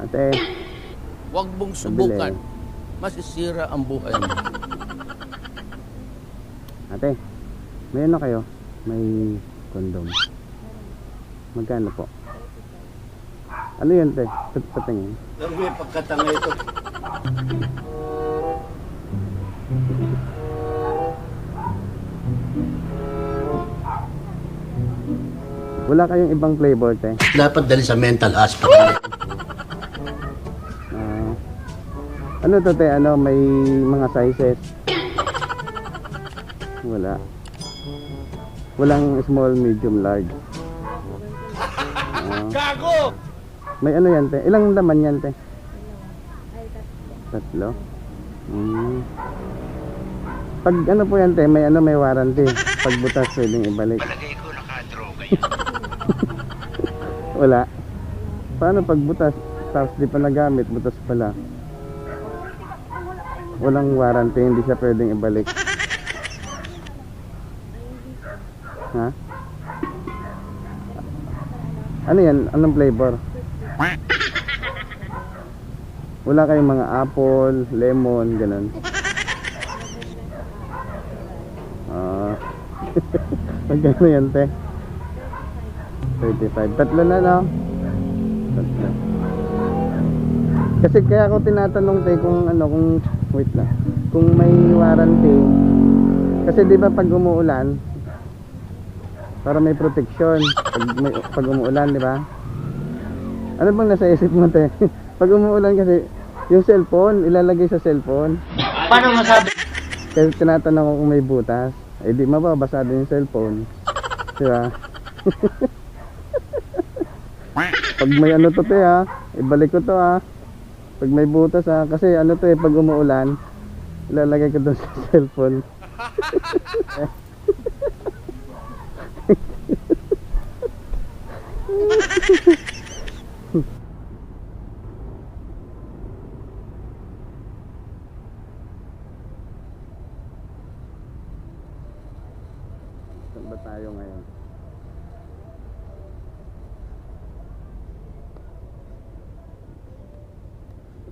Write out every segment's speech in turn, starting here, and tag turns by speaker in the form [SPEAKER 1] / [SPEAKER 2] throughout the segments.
[SPEAKER 1] Ate,
[SPEAKER 2] Huwag mong subukan. Masisira ang buhay mo.
[SPEAKER 1] ate, may ano kayo? May kondom. Magkano po? Ano yun, te? Patingin.
[SPEAKER 3] Pero may pagkatanga ito.
[SPEAKER 1] Wala kayong ibang flavor, te?
[SPEAKER 3] Dapat dali sa mental hospital.
[SPEAKER 1] Ah, ano to, te? Ano, may mga sizes? Wala. Walang small, medium, large. Ah.
[SPEAKER 2] Gago!
[SPEAKER 1] May ano yan, te? Ilang laman yan, te? Tatlo. Hmm. Pag ano po yan, te, may ano, may warranty. Pag butas, pwedeng ibalik.
[SPEAKER 3] Palagay ko nakadroga yun.
[SPEAKER 1] Wala. Paano pag butas? Tapos di pa nagamit, butas pala. Walang warranty, hindi siya pwedeng ibalik. Ha? Ano yan? Anong flavor? Wala kayong mga apple, lemon, ganun. Ah. Magkano yan, te? 35. Tatlo na, no? Tatlo. Kasi kaya ako tinatanong te kung ano, kung, wait lang, kung may warranty. Kasi di ba pag umuulan, para may protection pag, may, pag umuulan, di ba? Ano bang nasa isip mo, te? pag umuulan kasi, yung cellphone, ilalagay sa cellphone.
[SPEAKER 3] Paano masabi?
[SPEAKER 1] Kasi tinatanong ko kung may butas. Eh di mababasa din yung cellphone. Di ba? pag may ano to te ha, ibalik ko to ha. Pag may butas ha, kasi ano to eh, pag umuulan, ilalagay ko doon sa cellphone. Saan ba tayo ngayon?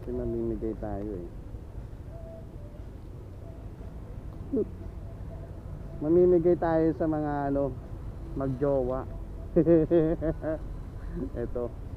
[SPEAKER 1] Kasi mamimigay tayo eh. Mamimigay tayo sa mga ano, magjowa. Ito.